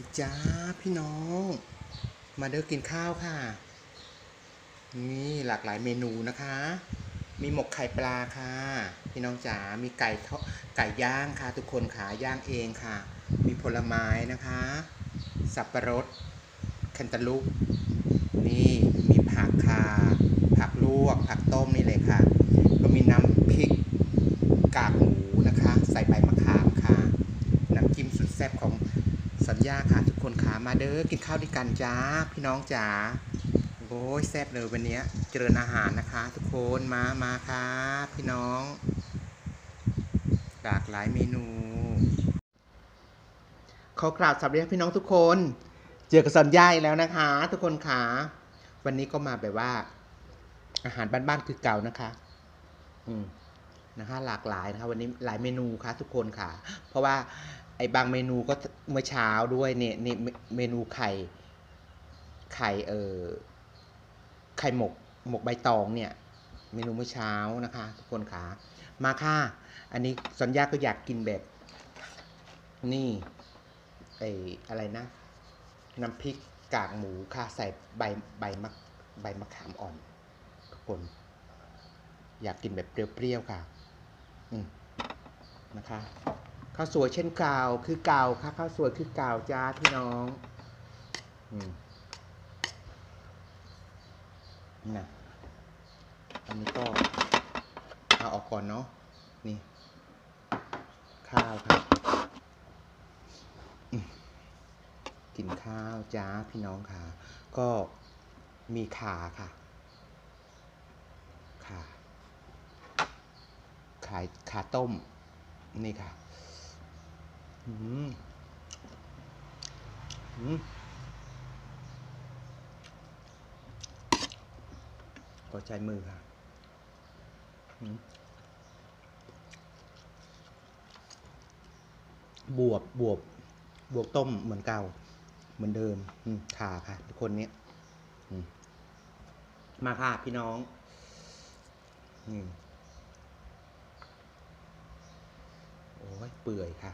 ดีจ้าพี่น้อง มาเด้อกินข้าวค่ะ นี่หลากหลายเมนูนะคะ มีหมกไข่ปลาค่ะ พี่น้องจ๋า มีไก่ทอดไก่ย่างค่ะ ทุกคนขาย่างเองค่ะ มีผลไม้นะคะ สับปะรดแคนตาลูป นี่มีผักค่ะ ผักลวก ผักต้มนี่เลยค่ะ ก็มีน้ำพริกกากหมูนะคะ ใส่ใบมะขามค่ะ น้ำจิ้มสุดแซ่บของ สัญญาค่ะทุกคนขามาเด้อกินข้าวด้วยกันจ้าพี่น้องจ๋าโอ้ยแซ่บเลยวันนี้เจริญอาหารนะคะ ทุกคนมามาค่ะพี่น้องหลากหลายเมนูขอกราบสวัสดีพี่น้องทุกคน เจอกับสัญญาแล้วนะคะ ทุกคนขาวันนี้ก็มาแบบว่า อาหารบ้านๆคือเก่านะคะ อืมนะคะหลากหลายนะคะวันนี้หลายเมนูค่ะ ทุกคนค่ะ เพราะว่า ไอ้บางเมนูก็เมื่อเช้าด้วยเนี่ยนี่เมเมนูไข่ ไข่เออไข่หมกหมกใบตองเนี่ย เมนูเมื่อเช้านะคะ ทุกคนค่ะมาค่ะ อันนี้สัญญาก็อยากกินแบบ นี่ไอ้อะไรนะ น้ำพริกกากหมูค่ะใส่ใบใบมะใบมะขามอ่อน ทุกคน อยากกินแบบเปรี้ยวๆค่ะ อืมนะคะ ข้าวสวยเช่นเก่าคือเก่าค่ะข้าวสวยคือเก่าจ้าพี่น้องอืมนะอันนี้ก็เอาออกก่อนเนาะนี่ ข้าวค่ะอืมกินข้าวจ้าพี่น้องค่ะ ก็มีขาค่ะขาขายขาต้มนี่ค่ะ อืมอืมก็ใช้มือค่ะบวบบวบบวบต้มเหมือนเก่า เหมือนเดิมอืมขาค่ะ ทุกคนเนี้ยมาค่ะ พี่น้องอโอ้ยเปื่อยค่ะ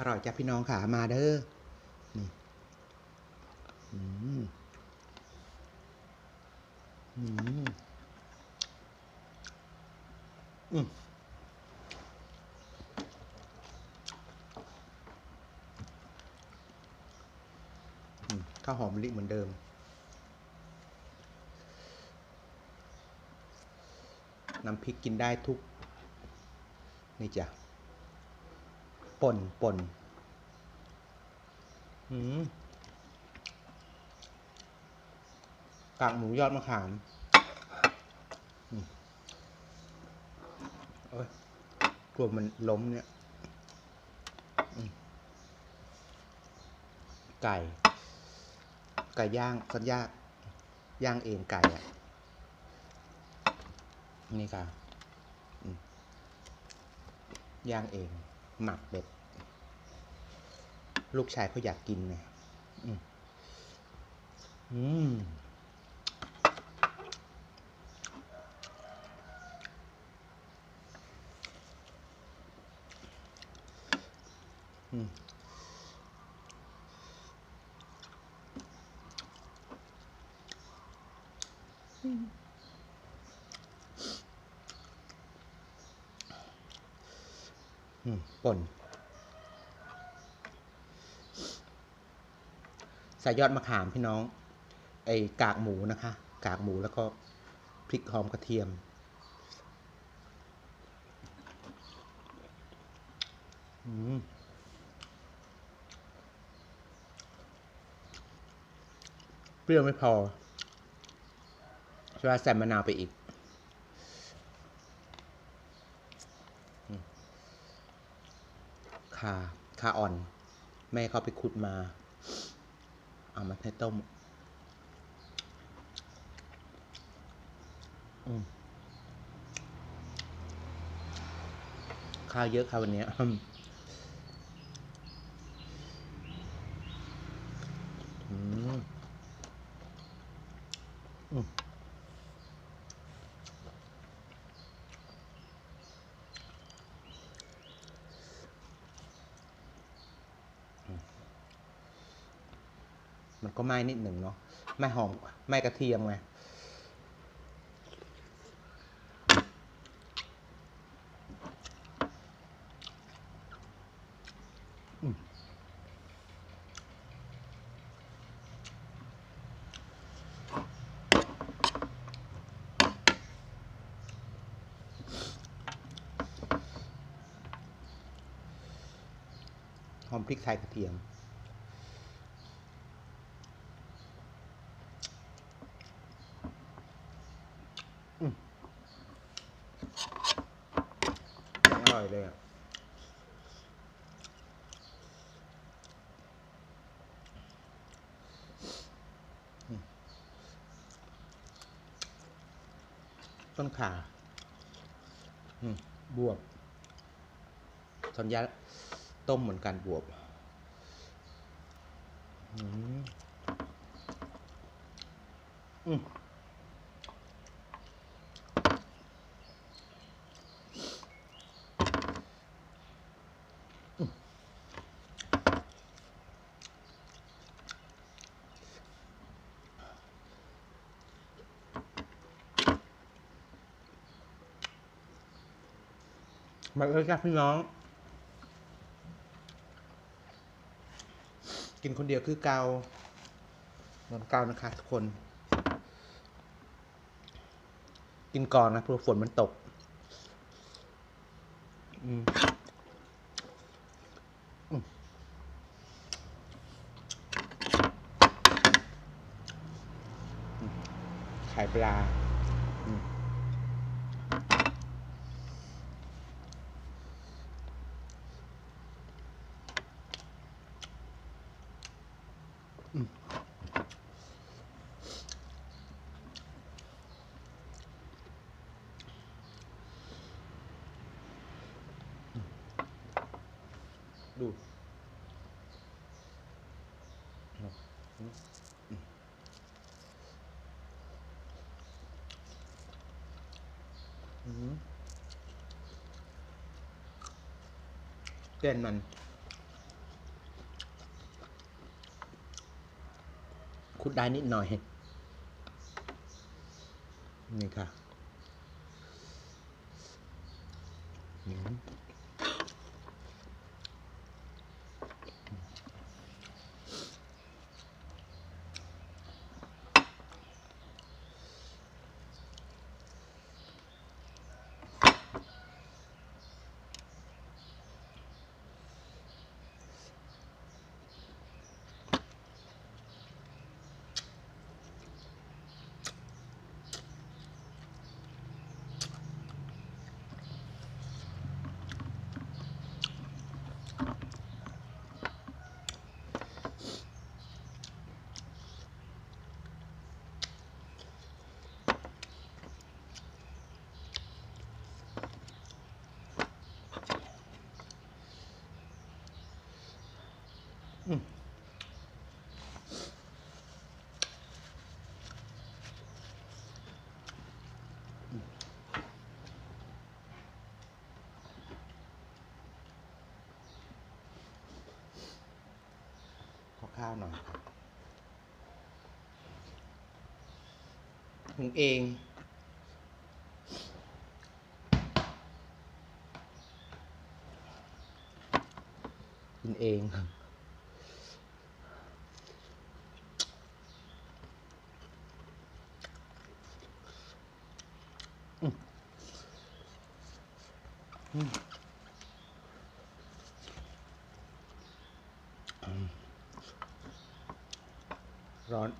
อร่อยจ้ะพี่น้องค่ะมาเด้อนี่อืมอืมอืมข้าวหอมมะลิเหมือนเดิม น้ำพริกกินได้ทุก นี่จ้ะ ป่นป่นอืมกากหมูยอดมะขามอืมโอ้ยกลัวมันล้มเนี่ย ไก่ ไก่ย่างสัญญาย่างเองไก่อะนี่ค่ะย่างเอง หมักเบ็ดลูกชายเขาอยากกินไงอืมอืมอืม อืม ป่นใส่ยอดมะขามพี่น้อง ไอ้กากหมูนะคะ กากหมูแล้วก็พริกหอมกระเทียม อืมเปรี้ยวไม่พอช่วยใส่มะนาวไปอีก คาคาอ่อน แม่เขาไปขุดมา เอามาให้ต้ม ข้าวเยอะค่ะวันนี้ยอืมอืมอืม มันก็ ไม้นิดหนึ่งเนาะไม่หอมไม่กระเทียมไงหอมพริกไทยกระเทียม อร่อยเลยอะต้นขาบวบสัญญาต้มเหมือนกันบวบอืมอืม มาเลยครับพี่น้อง กินคนเดียวคือเกานอนเกานะคะทุกคน กินก่อนนะเพราะฝนมันตก อืมไข่ปลา ดูอืมเต้นมัน คุดได้นิดหน่อย นี่ค่ะอืม ขอข้าวหน่อยครับหุงเองกินเองครับอืมอืมอืม ร้อน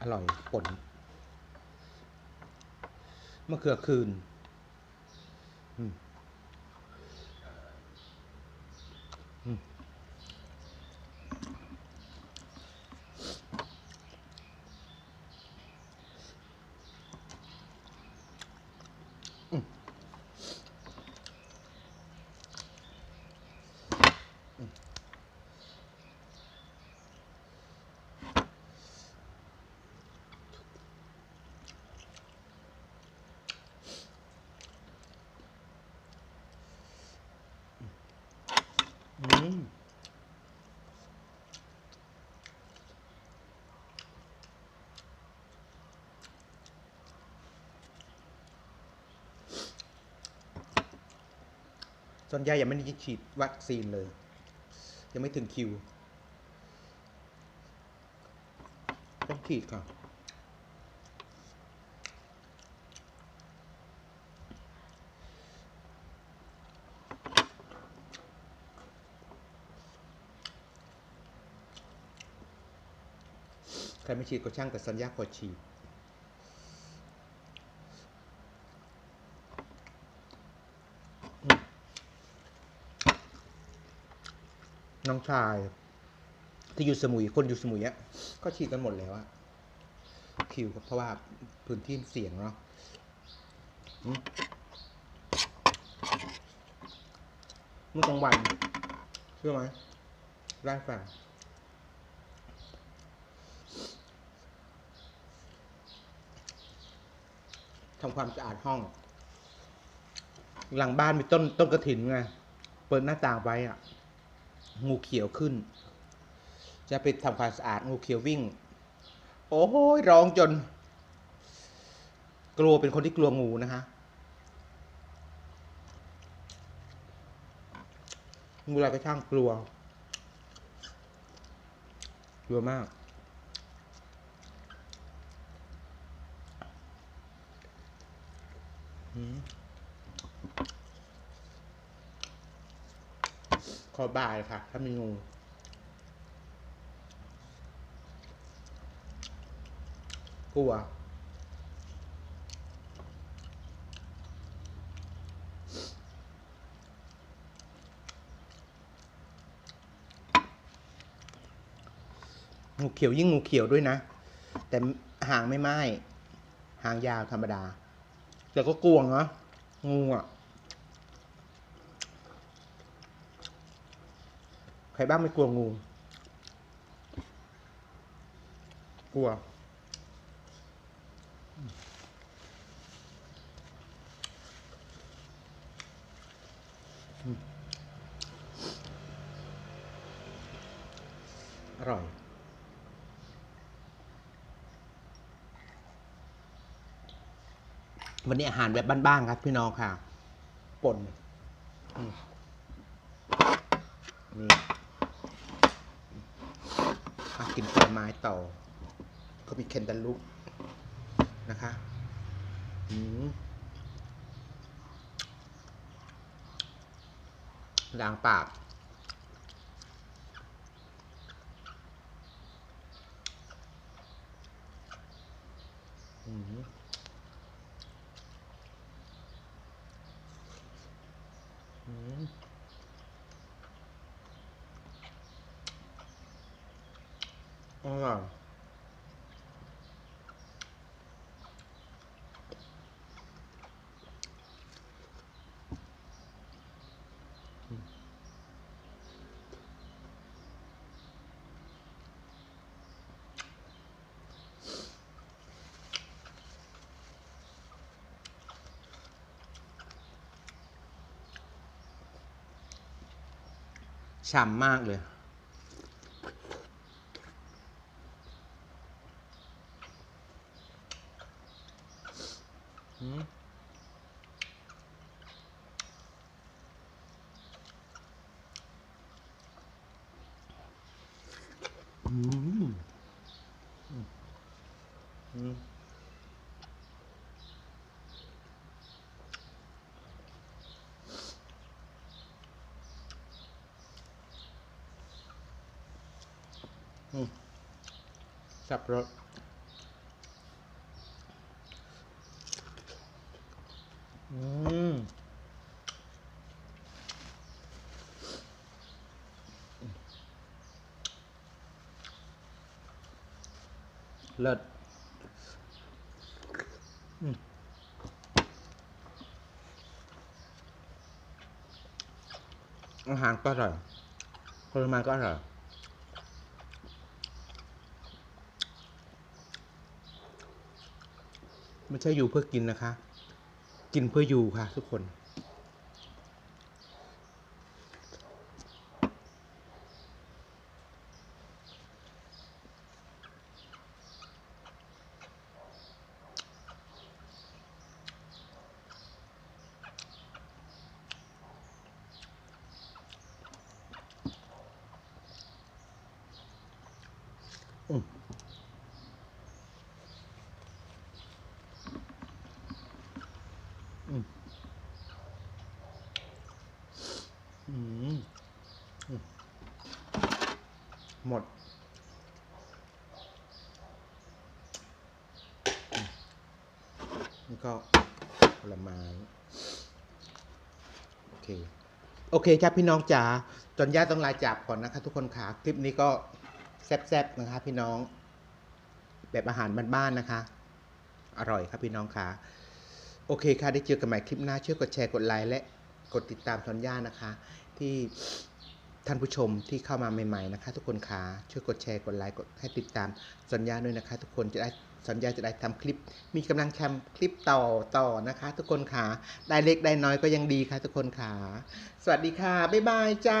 อร่อยป่นมะเขือคืน อืม อืม อืม ส่วนใหญ่ยังไม่ได้ฉีดวัคซีนเลย ยังไม่ถึงคิว ต้องฉีดก่อนใครไม่ฉีดก็ช่างแต่สัญญาขอฉีด น้องชาย ที่อยู่สมุยคนอยู่สมุยอะก็ฉีดกันหมดแล้วอะคิวเพราะว่าพื้นที่เสี่ยงเนาะเมื่อกลางวันเชื่อไหมไล่ฟังทำความสะอาดห้อง หลังบ้านมีต้นต้นกระถินไง เปิดหน้าต่างไว้อะ งูเขียวขึ้น จะไปทำความสะอาดงูเขียววิ่ง โอ้ยร้องจน กลัวเป็นคนที่กลัวงูนะคะงูอะไรก็ช่างกลัว กลัวมาก อืม ขอบายค่ะ ถ้ามีงูกลัวงูเขียวยิ่งงูเขียวด้วยนะ แต่หางไม่ไหม้หางยาวธรรมดา แต่ก็กลัวเนาะงูอะ ใครบ้างไม่กลัวงู กลัว อร่อย วันนี้อาหารแบบบ้านๆครับพี่น้องค่ะ ป่นนี่ กินผลไม้ต่อ ก็มีเคนดันลุกนะคะล้างปาก อืมอืม อร่อยฉ่ำมากเลย อืมอืมอืมอืมอืม สับรสอืมเลิศอืมอาหารก็อร่อยผลไม้ก็อร่อย ไม่ใช่อยู่เพื่อกินนะคะ กินเพื่ออยู่ค่ะทุกคน อืม โอเคครับพี่น้องจ๋าจนย่าต้องลาจากก่อนนะคะทุกคนค่ะคลิปนี้ก็แซ่บๆนะคะพี่น้อง แบบอาหารบ้านๆนะคะ อร่อยครับพี่น้องค่ะโอเคค่ะได้เจอกันใหม่คลิปหน้าช่วยกดแชร์กดไลค์และกดติดตามซอนย่านะคะ ที่ท่านผู้ชมที่เข้ามาใหม่ๆนะคะ ทุกคนค่ะช่วยกดแชร์กดไลค์กดให้ติดตามซอนย่าด้วยนะคะ ทุกคนจะได้ สัญญาจะได้ทำคลิป มีกำลังทำคลิปต่อต่อนะคะ ทุกคนค่ะได้เล็กได้น้อยก็ยังดีค่ะ ทุกคนค่ะ สวัสดีค่ะ บ๊ายบายจ้า